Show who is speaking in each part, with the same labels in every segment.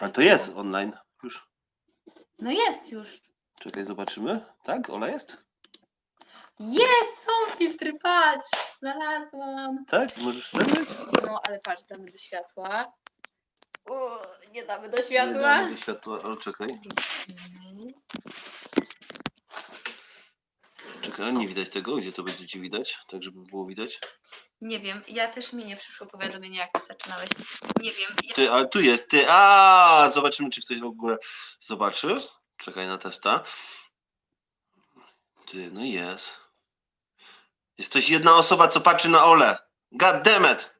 Speaker 1: Ale to jest online już.
Speaker 2: No jest już.
Speaker 1: Czekaj, zobaczymy. Tak? Ola jest?
Speaker 2: Jest, są filtry, patrz, znalazłam.
Speaker 1: Tak? Możesz wstawiać?
Speaker 2: No, ale patrz, damy do światła. O, nie damy do
Speaker 1: Nie
Speaker 2: światła.
Speaker 1: damy do światła. O, czekaj. Czekaj, nie widać tego. Gdzie to będziecie widać? Tak, żeby było widać.
Speaker 2: Nie wiem, ja też mi nie przyszło powiadomienie, jak zaczynałeś. Nie wiem. Ja...
Speaker 1: Ty, ale tu jest, ty. A, zobaczymy, czy ktoś w ogóle zobaczy. Czekaj na testa. Ty, no jest. Jest coś jedna osoba, co patrzy na Ole. God damn it.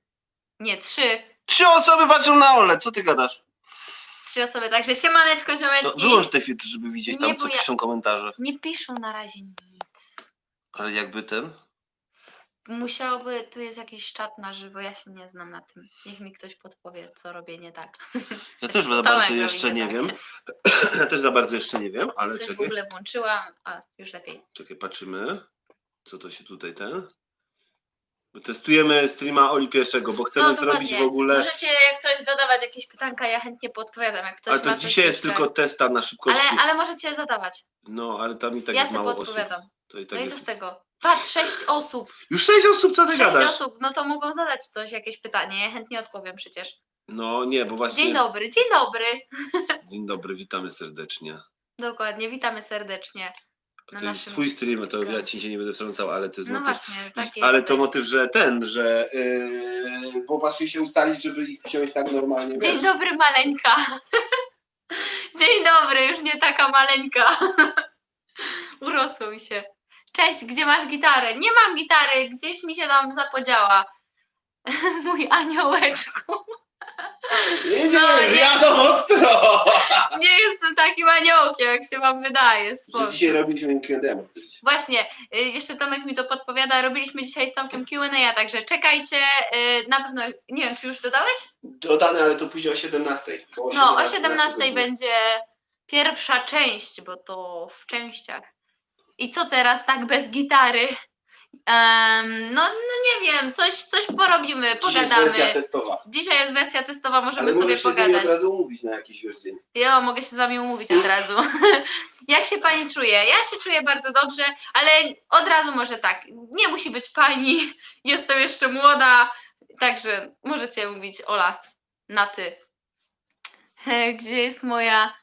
Speaker 2: Nie, trzy.
Speaker 1: Trzy osoby patrzą na Ole. Co ty gadasz?
Speaker 2: Trzy osoby, także siemaneczko,
Speaker 1: No,
Speaker 2: ziomeczki.
Speaker 1: wyłącz te filtry, żeby widzieć
Speaker 2: Nie,
Speaker 1: tam, co
Speaker 2: bo ja-
Speaker 1: piszą komentarze.
Speaker 2: Nie piszą na razie nic.
Speaker 1: Ale jakby ten.
Speaker 2: Musiałoby, tu jest jakiś czat na żywo, ja się nie znam na tym. Niech mi ktoś podpowie, co robię nie tak.
Speaker 1: Ja też za bardzo jeszcze
Speaker 2: nie tak.
Speaker 1: wiem. Ja też za bardzo jeszcze nie wiem, ale
Speaker 2: Coś w
Speaker 1: czekaj.
Speaker 2: ogóle włączyłam, a już lepiej.
Speaker 1: Czekaj, patrzymy. Co to się tutaj ten. Testujemy streama Oli pierwszego, bo chcemy
Speaker 2: No,
Speaker 1: zrobić w ogóle.
Speaker 2: Możecie jak coś zadawać jakieś pytanka, ja chętnie podpowiadam. Jak ktoś
Speaker 1: Ale to
Speaker 2: coś
Speaker 1: dzisiaj jest
Speaker 2: jeszcze.
Speaker 1: tylko testa na szybkości.
Speaker 2: Ale, ale możecie zadawać.
Speaker 1: No, ale tam i tak
Speaker 2: ja
Speaker 1: jest
Speaker 2: sobie
Speaker 1: mało osób.
Speaker 2: podpowiadam.
Speaker 1: To i tak
Speaker 2: no i co
Speaker 1: jest...
Speaker 2: z tego? Patrz, sześć osób.
Speaker 1: Już sześć osób, co ty
Speaker 2: Sześć
Speaker 1: gadasz?
Speaker 2: osób, no to mogą zadać coś, jakieś pytanie. Ja chętnie odpowiem przecież.
Speaker 1: No nie, bo właśnie.
Speaker 2: Dzień dobry, dzień dobry.
Speaker 1: Dzień dobry, witamy serdecznie.
Speaker 2: Dokładnie, witamy serdecznie. Na
Speaker 1: To jest
Speaker 2: naszym-
Speaker 1: twój stream, to ja ci się nie będę wtrącał, ale to jest
Speaker 2: No
Speaker 1: motyw.
Speaker 2: właśnie,
Speaker 1: ale
Speaker 2: jest
Speaker 1: to
Speaker 2: też.
Speaker 1: motyw, że ten, że yy, bo pasuje się ustalić, żeby ich wziąć tak normalnie.
Speaker 2: Dzień
Speaker 1: wiesz?
Speaker 2: dobry, maleńka. Dzień dobry, już nie taka maleńka. Urosło mi się. Cześć, gdzie masz gitarę? Nie mam gitary, gdzieś mi się tam zapodziała. Mój aniołeczku.
Speaker 1: Jedzie,
Speaker 2: No, nie.
Speaker 1: jadą ostro!
Speaker 2: Takim aniołkiem, jak się wam wydaje.
Speaker 1: Że
Speaker 2: Spoko.
Speaker 1: dzisiaj robiliśmy Q&A.
Speaker 2: Właśnie, y, jeszcze Tomek mi to podpowiada. Robiliśmy dzisiaj z Tomkiem Q&A, także czekajcie. y, Na pewno, nie wiem, czy już dodałeś?
Speaker 1: Dodane, ale to później o 17. koło
Speaker 2: No, o
Speaker 1: 17
Speaker 2: 17
Speaker 1: godziny.
Speaker 2: będzie pierwsza część, bo to w częściach. I co teraz tak bez gitary? Em, no, no nie wiem, coś, coś porobimy,
Speaker 1: Dzisiaj jest
Speaker 2: pogadamy.
Speaker 1: wersja testowa.
Speaker 2: Dzisiaj jest wersja testowa, możemy
Speaker 1: Ale
Speaker 2: sobie
Speaker 1: możesz się z nimi
Speaker 2: pogadać.
Speaker 1: od razu umówić na jakiś wiesz dzień.
Speaker 2: Jo, mogę się z wami umówić od razu. Jak się pani czuje? Ja się czuję bardzo dobrze, ale od razu może tak. Nie musi być pani. Jestem jeszcze młoda, także możecie mówić Ola na ty. E, Gdzie jest moja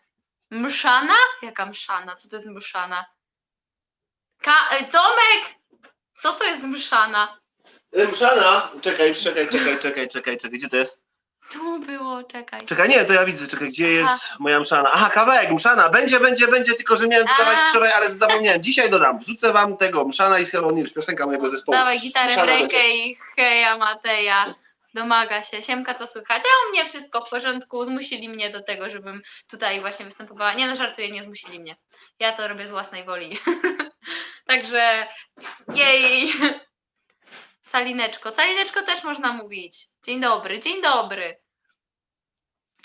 Speaker 2: mszana? Jaka mszana? Co to jest mszana? Ka- e, Tomek! Co to jest mszana?
Speaker 1: Mszana! Czekaj, czekaj, czekaj, czekaj, czekaj, czekaj, gdzie to jest?
Speaker 2: Tu było, czekaj.
Speaker 1: Czekaj, nie, to ja widzę, czekaj, gdzie jest moja mszana? Aha, kawałek, mszana, będzie, będzie, będzie, tylko że miałem dodawać
Speaker 2: A.
Speaker 1: wczoraj, ale zapomniałem. Dzisiaj dodam, wrzucę wam tego, mszana i Hello piosenka mojego zespołu.
Speaker 2: Dawaj gitarę w
Speaker 1: Mszana
Speaker 2: rękę
Speaker 1: będzie.
Speaker 2: i heja Mateja. Domaga się. Siemka, co słychać? A u mnie wszystko w porządku. Zmusili mnie do tego, żebym tutaj właśnie występowała. Nie no, żartuję, nie zmusili mnie. Ja to robię z własnej woli. Także jej. Calineczko. Calineczko też można mówić. Dzień dobry, dzień dobry.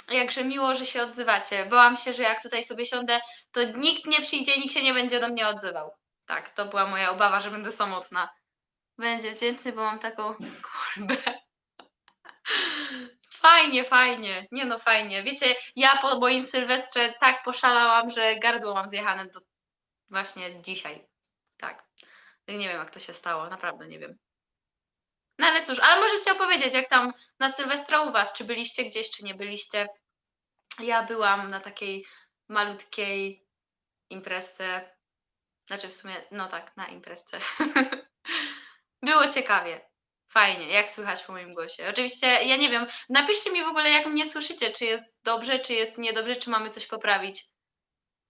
Speaker 2: Jakże miło, że się odzywacie. Bałam się, że jak tutaj sobie siądę, to nikt nie przyjdzie, nikt się nie będzie do mnie odzywał. Tak, to była moja obawa, że będę samotna. Będzie wdzięczny, bo mam taką korbę. Fajnie, fajnie. Nie no, fajnie. Wiecie, ja po moim Sylwestrze tak poszalałam, że gardło mam zjechane do właśnie dzisiaj. Tak. Nie wiem, jak to się stało. Naprawdę nie wiem. No ale cóż, ale możecie opowiedzieć, jak tam na Sylwestra u was. Czy byliście gdzieś, czy nie byliście. Ja byłam na takiej malutkiej imprezce. Znaczy w sumie, no tak, na imprezce. Było ciekawie. Fajnie, jak słychać po moim głosie. Oczywiście, ja nie wiem, napiszcie mi w ogóle, jak mnie słyszycie, czy jest dobrze, czy jest niedobrze, czy mamy coś poprawić.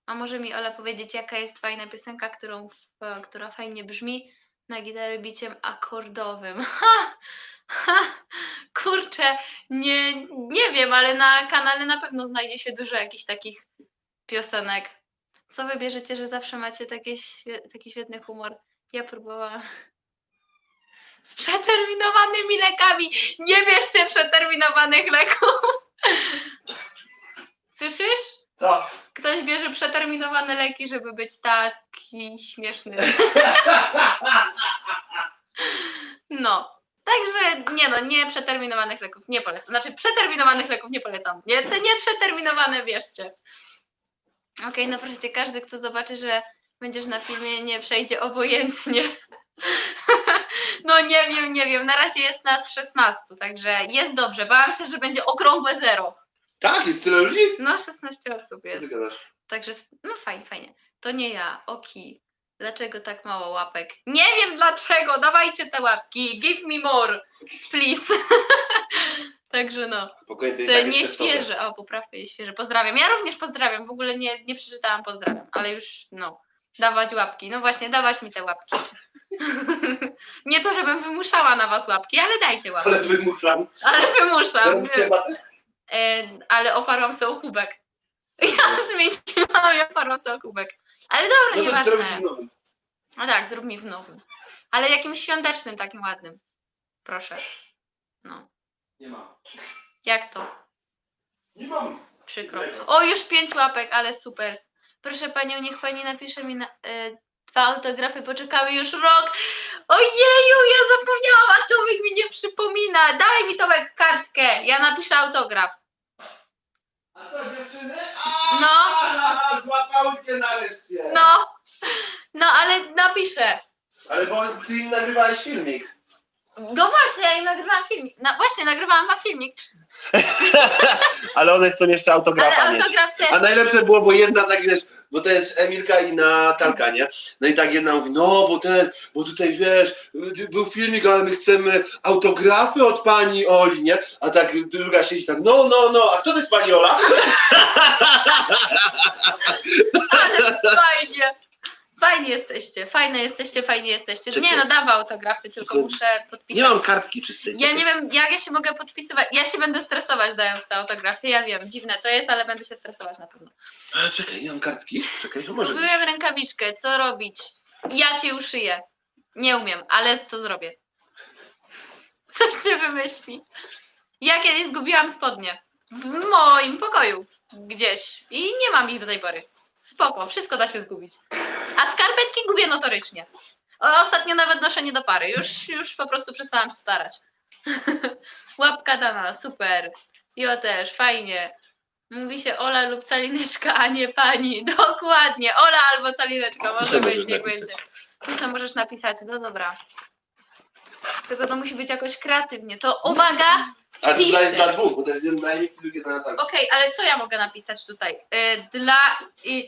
Speaker 2: A może mi Ola powiedzieć, jaka jest fajna piosenka, którą, e, która fajnie brzmi na gitarę biciem akordowym. Ha! Ha! Kurczę, nie, nie wiem, ale na kanale na pewno znajdzie się dużo jakichś takich piosenek. Co wybierzecie, że zawsze macie takie świe- taki świetny humor? Ja próbowałam. Z przeterminowanymi lekami. Nie bierzcie przeterminowanych leków. Słyszysz? Ktoś bierze przeterminowane leki, żeby być taki śmieszny. No, Także nie no, nie przeterminowanych leków nie polecam. Znaczy przeterminowanych leków nie polecam. Nie, te nieprzeterminowane bierzcie. Okej, no proszę cię, każdy kto zobaczy, że będziesz na filmie nie przejdzie obojętnie. No nie wiem, nie wiem. Na razie jest nas 16, także jest dobrze. Bałam się, że będzie okrągłe zero.
Speaker 1: Tak, jest tyle ludzi?
Speaker 2: No 16 osób
Speaker 1: Co ty
Speaker 2: jest.
Speaker 1: gadasz?
Speaker 2: Także, no fajnie, fajnie. To nie ja, Oki. Dlaczego tak mało łapek? Nie wiem dlaczego, dawajcie te łapki. Give me more, please. Także no,
Speaker 1: Spokojnie, to i
Speaker 2: to
Speaker 1: tak
Speaker 2: nie świeże. O, poprawka jest świeże. Pozdrawiam. Ja również pozdrawiam. W ogóle nie, nie przeczytałam pozdrawiam, ale już no, dawać łapki. No właśnie, dawać mi te łapki. nie to, żebym wymuszała na was łapki, ale dajcie łapki.
Speaker 1: Ale wymuszam.
Speaker 2: Ale wymuszam.
Speaker 1: Robicie?
Speaker 2: E, ale oparłam sobie o kubek. Ja zmieniłam i oparłam sobie o kubek. Ale dobra,
Speaker 1: No
Speaker 2: nieważne.
Speaker 1: zrobić znowu.
Speaker 2: No tak, zrób mi w nowym. Ale jakimś świątecznym, takim ładnym. Proszę. No.
Speaker 1: Nie mam.
Speaker 2: Jak to?
Speaker 1: Nie mam.
Speaker 2: Przykro. O, już pięć łapek, ale super. Proszę panią, niech pani napisze mi na, e, dwa autografy. Poczekamy już rok. Ojeju, ja zapomniałam, a Tomek mi nie przypomina. Daj mi Tomek kartkę. Ja napiszę autograf.
Speaker 1: A co dziewczyny?
Speaker 2: No.
Speaker 1: A, złapały cię nareszcie.
Speaker 2: No. No, ale napiszę.
Speaker 1: Ale bo ty nagrywałeś filmik.
Speaker 2: No właśnie, ja im nagrywałam filmik. Na, właśnie, nagrywałam wam filmik.
Speaker 1: Ale one chcą jeszcze autografa
Speaker 2: Ale
Speaker 1: mieć.
Speaker 2: autograf też.
Speaker 1: A najlepsze było, bo jedna tak wiesz, bo to jest Emilka i Natalka, nie? No i tak jedna mówi, no bo ten, bo tutaj wiesz, był filmik, ale my chcemy autografy od pani Oli, nie? A tak druga siedzi tak, no, no, no, a kto to jest pani Ola?
Speaker 2: Ale fajnie. Fajnie jesteście, fajne jesteście, fajnie jesteście.
Speaker 1: Czekaj.
Speaker 2: Nie no, dawaj autografy, tylko
Speaker 1: Tylko
Speaker 2: muszę podpisać.
Speaker 1: Nie mam kartki czystej.
Speaker 2: Ja nie wiem, jak ja się mogę podpisywać. Ja się będę stresować dając te autografy. Ja wiem, dziwne to jest, ale będę się stresować na pewno.
Speaker 1: Ale czekaj, nie mam kartki? Czekaj, to może.
Speaker 2: Zgubiłem rękawiczkę, co robić? Ja ci uszyję. Nie umiem, ale to zrobię. Coś się wymyśli. Ja kiedyś zgubiłam spodnie. W moim pokoju. Gdzieś. I nie mam ich do tej pory. Spoko, wszystko da się zgubić. A skarpetki gubię notorycznie. O, Ostatnio nawet noszę nie do pary. Już, już po prostu przestałam się starać. Łapka dana, super. Jo też, fajnie. Mówi się Ola lub Calineczka, a nie pani. Dokładnie, Ola albo Calineczka, może
Speaker 1: Co
Speaker 2: być,
Speaker 1: możesz
Speaker 2: niech
Speaker 1: napisać?
Speaker 2: będzie. Tu co możesz napisać, no dobra. Tylko to musi być jakoś kreatywnie. To uwaga!
Speaker 1: A to
Speaker 2: piszę.
Speaker 1: jest dla dwóch, bo to jest jedna dla Emilki, drugie dla Natalki.
Speaker 2: Okej, ale co ja mogę napisać tutaj? Y, dla y,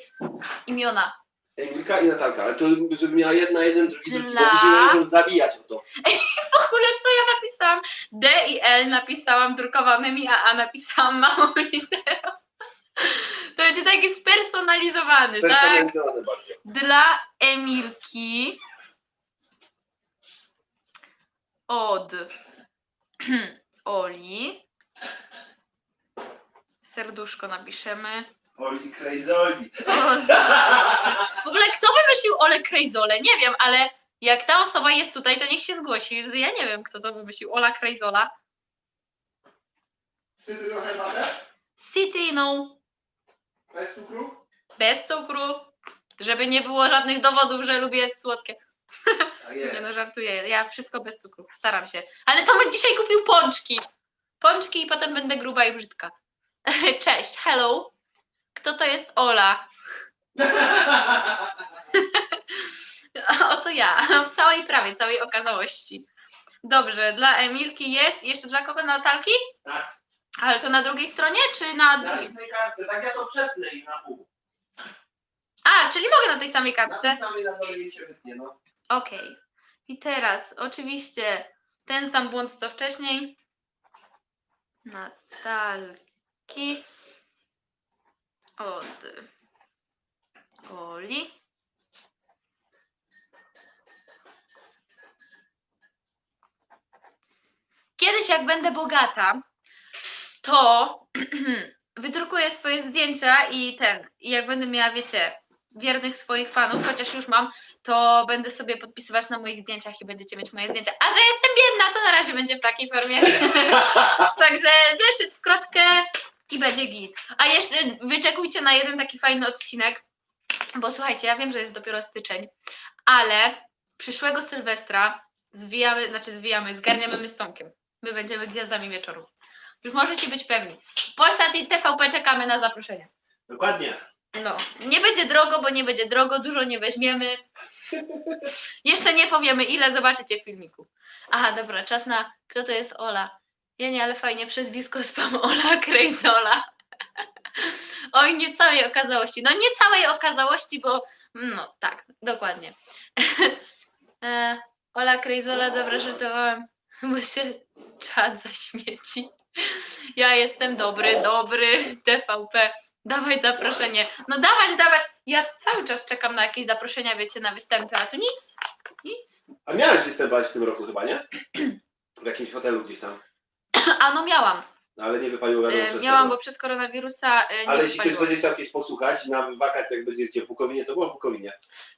Speaker 2: imiona.
Speaker 1: Emilka i Natalka, ale to żeby miała jedna, jeden, drugi, drugi,
Speaker 2: Dla-
Speaker 1: bo musimy jeden zabijać o to.
Speaker 2: W ogóle co ja napisałam? D i L napisałam drukowanymi, a A napisałam małą literą. To będzie taki spersonalizowany, tak?
Speaker 1: Personalizowane bardzo.
Speaker 2: Dla Emilki od Oli. Serduszko napiszemy.
Speaker 1: Oli Crazy Oli.
Speaker 2: O, za- W ogóle kto wymyślił Ole Krejzole? Nie wiem, ale jak ta osoba jest tutaj, to niech się zgłosi. Ja nie wiem, kto to wymyślił. Ola Krejzola.
Speaker 1: Herbatę?
Speaker 2: City, no,
Speaker 1: Bez cukru?
Speaker 2: bez cukru. Żeby nie było żadnych dowodów, że lubię słodkie.
Speaker 1: Tak
Speaker 2: Nie no, żartuję. Ja wszystko bez cukru. Staram się. Ale Tomek dzisiaj kupił pączki. Pączki i potem będę gruba i brzydka. Cześć, hello. Kto to jest Ola? Oto ja. W całej prawie, całej okazałości. Dobrze, dla Emilki jest. Jeszcze dla kogo? Natalki?
Speaker 1: Tak.
Speaker 2: Ale to na drugiej stronie, czy na
Speaker 1: Na
Speaker 2: drugiej?
Speaker 1: jednej kartce, tak ja to przetnę i na pół.
Speaker 2: A, czyli mogę na tej samej
Speaker 1: Na
Speaker 2: kartce.
Speaker 1: tej samej na dole jej się wytnie, no.
Speaker 2: Okej. I teraz oczywiście ten sam błąd co wcześniej. Natalki od Oli. Kiedyś jak będę bogata, to wydrukuję swoje zdjęcia i ten, i jak będę miała, wiecie, wiernych swoich fanów, chociaż już mam, to będę sobie podpisywać na moich zdjęciach i będziecie mieć moje zdjęcia. A że jestem biedna, to na razie będzie w takiej formie. Także zeszyt w krotkę i będzie git. A jeszcze wyczekujcie na jeden taki fajny odcinek, bo słuchajcie, ja wiem, że jest dopiero styczeń, ale przyszłego Sylwestra zwijamy, znaczy zwijamy, zgarniamy my. My będziemy gwiazdami wieczoru. Już możecie być pewni. Polsat i TVP czekamy na zaproszenie.
Speaker 1: Dokładnie.
Speaker 2: No, nie będzie drogo, bo nie będzie drogo, dużo nie weźmiemy. Jeszcze nie powiemy ile, zobaczycie w filmiku. Aha, dobra, czas na kto to jest Ola. Ja nie, ale fajnie, przezwisko spam Ola Krejzola. Oj, nie całej okazałości. No nie całej okazałości, bo no tak, dokładnie. e, Ola Krejzola, dobra, żartowałam, bo się czad zaśmieci. Ja jestem dobry, dobry, TVP. Dawaj zaproszenie. No dawać, dawać. Ja cały czas czekam na jakieś zaproszenia, wiecie, na występy, a tu nic. Nic.
Speaker 1: A miałeś występować w tym roku chyba, nie? W jakimś hotelu gdzieś tam.
Speaker 2: A no miałam.
Speaker 1: No, ale nie wypaliło wiadomo
Speaker 2: E,
Speaker 1: przez
Speaker 2: miałam,
Speaker 1: tego.
Speaker 2: bo przez koronawirusa e, nie
Speaker 1: Ale jeśli ktoś
Speaker 2: wypaliło.
Speaker 1: będzie chciał kiedyś posłuchać na wakacjach będziecie w Bukowinie, to było w Bukowinie.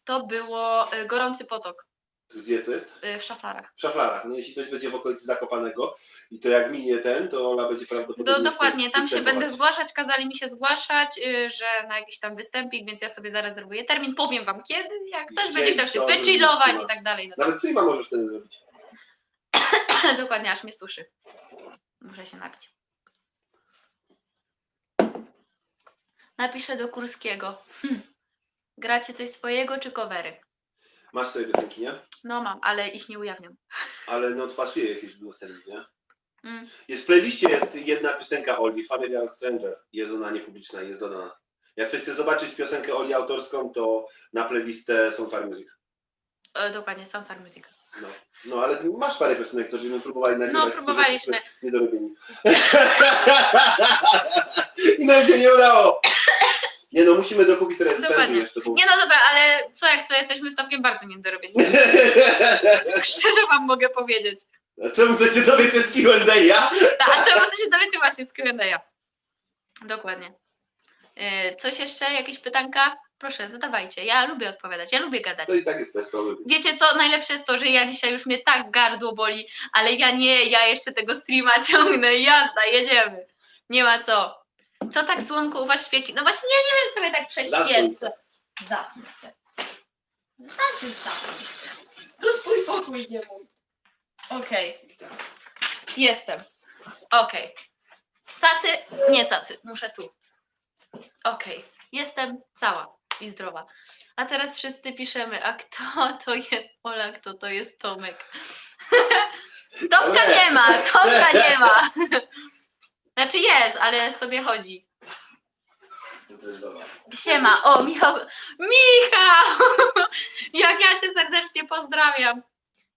Speaker 2: To było e, gorący potok
Speaker 1: Gdzie to jest?
Speaker 2: e, w szaflarach.
Speaker 1: W Szaflarach. No jeśli ktoś będzie w okolicy Zakopanego i to jak minie ten, to Ola będzie prawdopodobnie
Speaker 2: Do, dokładnie, tam się będę zgłaszać, kazali mi się zgłaszać, y, że na jakiś tam występik, więc ja sobie zarezerwuję termin, powiem wam kiedy, jak ktoś będzie chciał się wychillować
Speaker 1: Justyna.
Speaker 2: i tak dalej. No
Speaker 1: Nawet streama możesz wtedy zrobić.
Speaker 2: to, dokładnie, aż mnie suszy. Muszę się napić. Napiszę do Kurskiego. Hm. Gracie coś swojego czy covery?
Speaker 1: Masz swoje piosenki, nie?
Speaker 2: No mam, ale ich nie ujawniam.
Speaker 1: Ale no to pasuje jakieś udostępnić, nie?
Speaker 2: Mm.
Speaker 1: Jest w playliście jest jedna piosenka Oli, Familiar Stranger. Jest ona niepubliczna, jest dodana. Jak ktoś chce zobaczyć piosenkę Oli autorską, to na playlistę są Far Music.
Speaker 2: E, dokładnie, Far Music.
Speaker 1: No. no ale masz parę piosenek, co żeśmy próbowali nagrywać.
Speaker 2: No, próbowaliśmy.
Speaker 1: Niedorobieni. I nam się nie udało. Nie no, musimy dokupić teraz
Speaker 2: Dokładnie.
Speaker 1: jeszcze. Bo...
Speaker 2: Nie no dobra, ale co jak co, jesteśmy stopniem bardzo niedorobieni. Szczerze wam mogę powiedzieć.
Speaker 1: A czemu to się dowiecie z Q&A? Ja?
Speaker 2: Ta, a czemu to się dowiecie właśnie z Q&A? Dokładnie. Yy, coś jeszcze? Jakieś pytanka? Proszę, zadawajcie. Ja lubię odpowiadać, ja lubię gadać.
Speaker 1: To i tak jest testowy.
Speaker 2: Wiecie co? Najlepsze jest to, że ja dzisiaj już mnie tak gardło boli, ale ja nie, ja jeszcze tego streama ciągnę. Jazda, jedziemy. Nie ma co. Co tak słonko u was świeci? No właśnie, ja nie wiem, co mnie tak prześwietla. Zasuń się. Zasuń się. To twój pokój, nie mój. Okej. Jestem. Okej. Cacy? Nie cacy, muszę tu. Okej. Jestem cała i zdrowa. A teraz wszyscy piszemy, a kto to jest Ola, kto to jest Tomek. Tomka nie ma, Tomka nie ma. Znaczy jest, ale sobie chodzi. Siema, o Michał, Michał! Jak ja cię serdecznie pozdrawiam.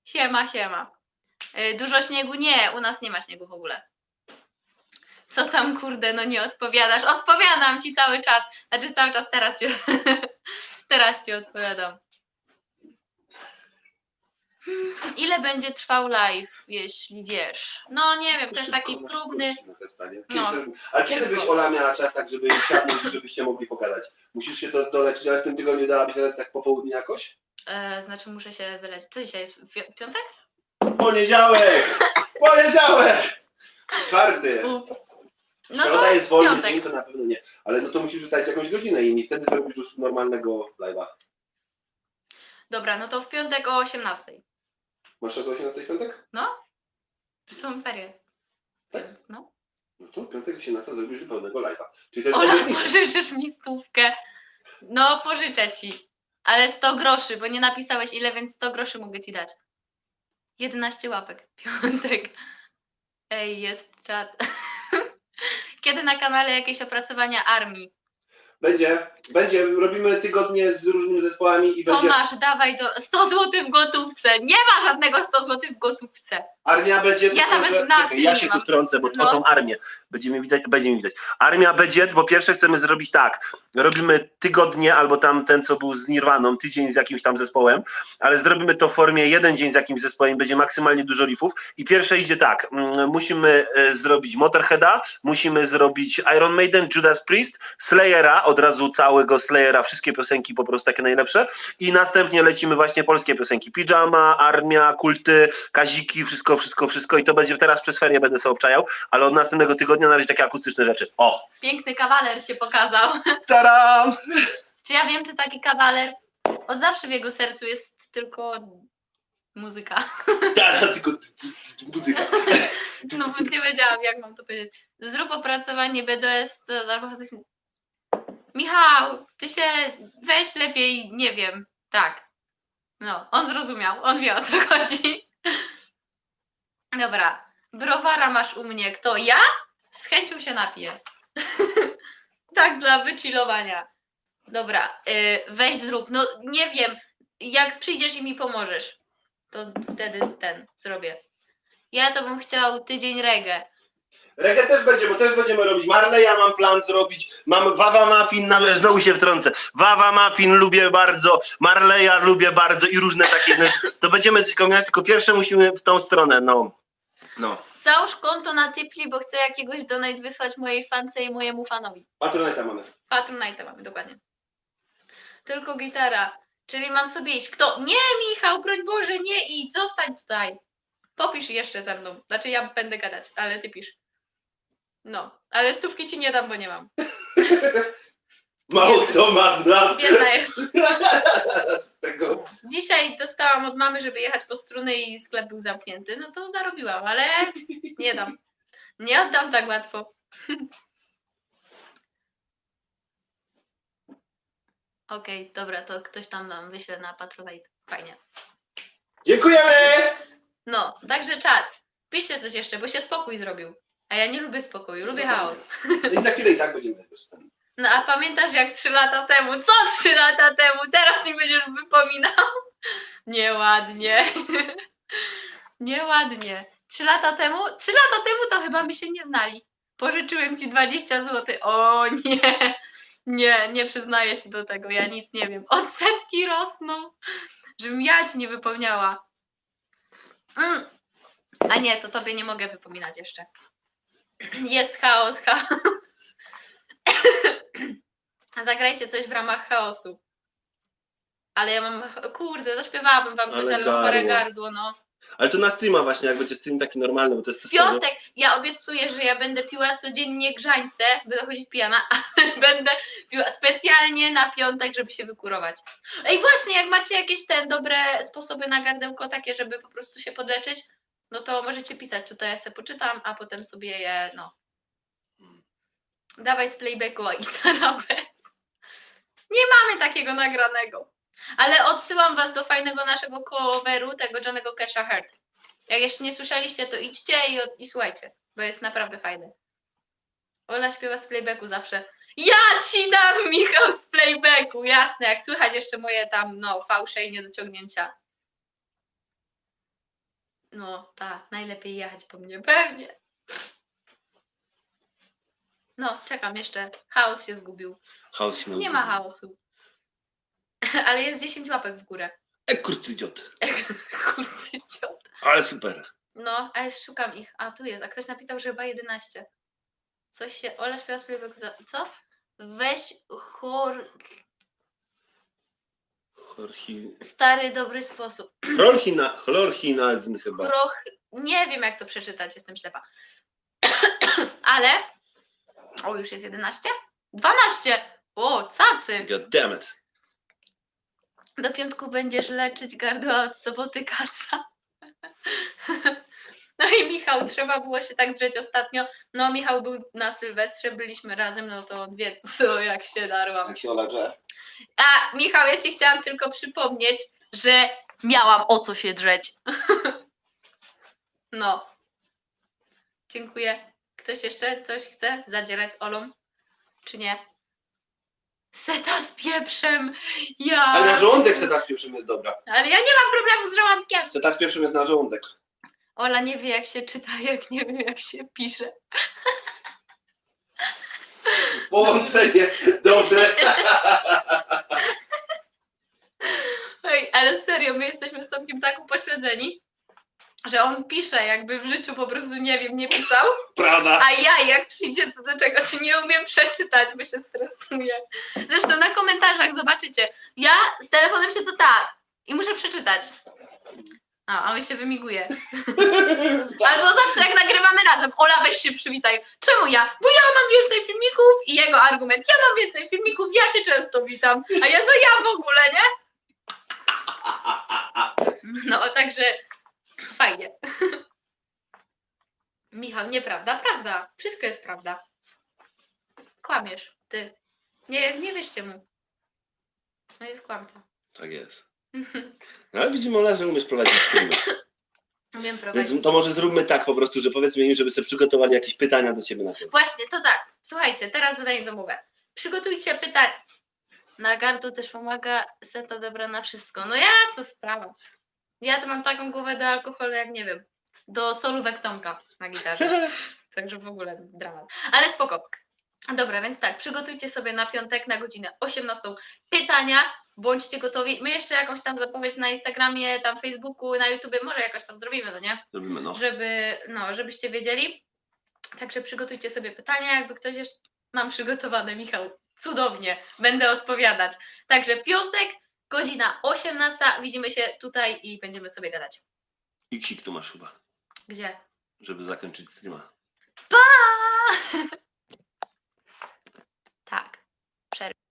Speaker 2: Siema, siema. Y, Dużo śniegu? Nie, u nas nie ma śniegu w ogóle. Co tam kurde, no nie odpowiadasz? Odpowiadam ci cały czas. Znaczy cały czas teraz ci, teraz ci odpowiadam. Ile będzie trwał live, jeśli wiesz? No nie wiem, to jest
Speaker 1: Szybko,
Speaker 2: taki
Speaker 1: no,
Speaker 2: próbny.
Speaker 1: szybko?
Speaker 2: No.
Speaker 1: A kiedy byś Ola miała czas tak, żeby siadnąć i żebyście mogli pogadać? Musisz się to doleczyć, ale w tym tygodniu dałabyś radę tak po południu jakoś?
Speaker 2: E, znaczy muszę się wyleczyć. Co dzisiaj jest? Wi- Piątek?
Speaker 1: Poniedziałek! Poniedziałek! Czwarty.
Speaker 2: Ups. No
Speaker 1: Środa
Speaker 2: to
Speaker 1: jest wolny
Speaker 2: piątek.
Speaker 1: dzień, to na pewno nie. Ale no to musisz ustalić jakąś godzinę i wtedy zrobisz już normalnego live'a.
Speaker 2: Dobra, no to w piątek o 18.
Speaker 1: Masz czas o 18 piątek?
Speaker 2: Są ferie.
Speaker 1: Tak?
Speaker 2: Więc no.
Speaker 1: No to piątek 18 zrobisz pełnego live'a. Czyli to jest
Speaker 2: Ola, pożyczysz mi stówkę. No, pożyczę ci. Ale 100 groszy, bo nie napisałeś ile, więc 100 groszy mogę ci dać. 11 łapek. Piątek. Ej, jest czat. Kiedy na kanale jakieś opracowania armii?
Speaker 1: Będzie, będzie, robimy tygodnie z różnymi zespołami i będzie
Speaker 2: Tomasz, dawaj do 100 zł w gotówce. Nie ma żadnego 100 zł w gotówce.
Speaker 1: Armia będzie
Speaker 2: Ja
Speaker 1: tylko,
Speaker 2: nawet
Speaker 1: że...
Speaker 2: na
Speaker 1: Czekaj, ja się tu
Speaker 2: mam.
Speaker 1: wtrącę, bo
Speaker 2: No.
Speaker 1: o tą armię będziemy widać, będzie mi widać. Armia będzie, bo pierwsze chcemy zrobić tak. Robimy tygodnie albo tam ten, co był z Nirwaną, tydzień z jakimś tam zespołem, ale zrobimy to w formie jeden dzień z jakimś zespołem, będzie maksymalnie dużo riffów i pierwsze idzie tak. mm, Musimy e, zrobić Motorheada, musimy zrobić Iron Maiden, Judas Priest, Slayera, od razu całego Slayera, wszystkie piosenki po prostu takie najlepsze i następnie lecimy właśnie polskie piosenki. Pijama, Armia, Kulty, Kaziki, wszystko, wszystko, wszystko i to będzie teraz przez ferie będę sobie obczajał, ale od następnego tygodnia na razie takie akustyczne rzeczy. O!
Speaker 2: Piękny kawaler się pokazał.
Speaker 1: Taram!
Speaker 2: Czy ja wiem, czy taki kawaler od zawsze w jego sercu jest tylko muzyka.
Speaker 1: Tak, tylko ty- ty- ty- muzyka.
Speaker 2: No bo nie wiedziałam, jak mam to powiedzieć. Zrób opracowanie BDS. albo Michał, ty się weź lepiej, nie wiem. Tak. No, on zrozumiał, on wie o co chodzi. Dobra, browara masz u mnie. Kto? Ja? Z chęcią się napiję. tak, dla wychillowania. Dobra, y, weź zrób. No nie wiem, jak przyjdziesz i mi pomożesz, to wtedy ten zrobię. Ja to bym chciał tydzień reggae.
Speaker 1: Reggae też będzie, bo też będziemy robić. Marleya mam plan zrobić. Mam Wawa Muffin, na- znowu się wtrącę. Wawa Muffin lubię bardzo, Marleya lubię bardzo i różne takie rzeczy. To będziemy coś kombinować, tylko pierwsze musimy w tą stronę, no. No.
Speaker 2: Załóż konto na Typli, bo chcę jakiegoś donate wysłać mojej fance i mojemu fanowi.
Speaker 1: Patronite mamy.
Speaker 2: Patronite mamy, dokładnie. Tylko gitara. Czyli mam sobie iść. Kto? Nie, Michał, broń Boże, nie idź, zostań tutaj. Popisz jeszcze ze mną. Znaczy ja będę gadać, ale ty pisz. No, ale stówki ci nie dam, bo nie mam.
Speaker 1: Mało kto ma z nas.
Speaker 2: Biedna jest.
Speaker 1: Z tego.
Speaker 2: Dzisiaj dostałam od mamy, żeby jechać po struny i sklep był zamknięty. No to zarobiłam, ale nie dam. Nie oddam tak łatwo. Okej, dobra, to ktoś tam nam wyśle na Patronite. Fajnie.
Speaker 1: Dziękujemy!
Speaker 2: No, także czat. Piszcie coś jeszcze, bo się spokój zrobił. A ja nie lubię spokoju, lubię chaos.
Speaker 1: No i za chwilę i tak będziemy.
Speaker 2: No a pamiętasz jak trzy lata temu? Co trzy lata temu? Teraz mi będziesz wypominał? Nieładnie. Nieładnie. Trzy lata temu? Trzy lata temu to chyba my się nie znali. Pożyczyłem ci 20 zł. O nie. Nie, nie przyznaję się do tego. Ja nic nie wiem. Odsetki rosną. Żebym ja ci nie wypełniała. Mm. A nie, to tobie nie mogę wypominać jeszcze. Jest chaos, chaos. Zagrajcie coś w ramach chaosu. Ale ja mam. Kurde, zaśpiewałabym wam coś,
Speaker 1: Ale
Speaker 2: ale mam parę
Speaker 1: gardło.
Speaker 2: no.
Speaker 1: Ale to na streama właśnie, jak będzie stream taki normalny, bo to jest
Speaker 2: W
Speaker 1: testowy.
Speaker 2: piątek ja obiecuję, że ja będę piła codziennie grzańce, będę chodzić pijana, ale będę piła specjalnie na piątek, żeby się wykurować. Ej, właśnie, jak macie jakieś te dobre sposoby na gardełko, takie, żeby po prostu się podleczyć, no to możecie pisać, tutaj ja sobie poczytam, a potem sobie je, no. Dawaj z playbacku, a gitara. Nie mamy takiego nagranego. Ale odsyłam was do fajnego naszego coveru, tego Johnego Casha Heart. Jak jeszcze nie słyszeliście, to idźcie i, i słuchajcie, bo jest naprawdę fajny. Ola śpiewa z playbacku zawsze. Ja ci dam, Michał, z playbacku, jasne, jak słychać jeszcze moje tam, no, fałsze i niedociągnięcia. No, tak, najlepiej jechać po mnie, pewnie. No, czekam jeszcze. Chaos się zgubił.
Speaker 1: Chaos się
Speaker 2: Nie ma chaosu. Ale jest 10 łapek w górę.
Speaker 1: E, kurcy idiot.
Speaker 2: Kurcy ciot.
Speaker 1: Ale super.
Speaker 2: No, ale szukam ich. A, tu jest. A ktoś napisał, że chyba 11. Coś się... Ola śpiewa z. Co? Weź chor... Stary, dobry sposób.
Speaker 1: Chlorchina... Chlorchinaldin chyba.
Speaker 2: Chroch... Nie wiem, jak to przeczytać. Jestem ślepa. ale... O, już jest 11? 12! O, cacy!
Speaker 1: God damn it.
Speaker 2: Do piątku będziesz leczyć gardła od soboty kaca. No i Michał, trzeba było się tak drzeć ostatnio. No, Michał był na Sylwestrze, byliśmy razem, no to on wie, co, jak się darłam.
Speaker 1: Jak się Ola drze.
Speaker 2: A, Michał, ja ci chciałam tylko przypomnieć, że miałam o co się drzeć. No. Dziękuję. Ktoś jeszcze coś chce zadzierać z Olą? Czy nie? Seta z pieprzem. Ja.
Speaker 1: Ale na żołądek seta z pieprzem jest dobra.
Speaker 2: Ale ja nie mam problemu z żołądkiem.
Speaker 1: Seta z pieprzem jest na żołądek.
Speaker 2: Ola nie wie, jak się czyta, jak nie wie, jak się pisze.
Speaker 1: Połączenie dobre.
Speaker 2: Ej, ale serio, my jesteśmy z Tomkiem tak upośledzeni, że on pisze, jakby w życiu po prostu nie wiem, nie pisał,
Speaker 1: Prawda?
Speaker 2: a ja jak przyjdzie co do czego, czy nie umiem przeczytać, bo się stresuję. Zresztą na komentarzach zobaczycie, ja z telefonem się to tak i muszę przeczytać. A, a on się wymiguje. Albo zawsze jak nagrywamy razem, Ola weź się przywitaj. Czemu ja? Bo ja mam więcej filmików i jego argument, ja mam więcej filmików, ja się często witam, a ja no ja w ogóle, nie? No, także fajnie. Michał, nieprawda, prawda. Wszystko jest prawda. Kłamiesz, ty. Nie, nie wierzcie mu. No jest kłamca.
Speaker 1: Tak jest. No ale widzimy, Ola, że umiesz prowadzić streamy.
Speaker 2: Wiem prowadzić.
Speaker 1: Więc to może zróbmy tak po prostu, że powiedzmy im, żeby sobie przygotowali jakieś pytania do ciebie na pewno.
Speaker 2: Właśnie, to tak. Słuchajcie, teraz zadanie domowe. Przygotujcie pytania. Na gardło też pomaga seta dobra na wszystko. No jasna sprawa. Ja to mam taką głowę do alkoholu, jak nie wiem. Do solówek Tomka na gitarze. Także w ogóle dramat. Ale spoko. Dobra, więc tak, przygotujcie sobie na piątek na godzinę 18 pytania. Bądźcie gotowi. My jeszcze jakąś tam zapowiedź na Instagramie, tam Facebooku, na YouTubie, może jakoś tam zrobimy, no nie?
Speaker 1: Zrobimy, no.
Speaker 2: żeby, no, żebyście wiedzieli. Także przygotujcie sobie pytania, jakby ktoś jeszcze mam przygotowane, Michał. Cudownie, będę odpowiadać. Także piątek, godzina 18. Widzimy się tutaj i będziemy sobie gadać.
Speaker 1: I ksik tu masz chyba,
Speaker 2: Gdzie?
Speaker 1: żeby zakończyć streama.
Speaker 2: Pa! przerwie.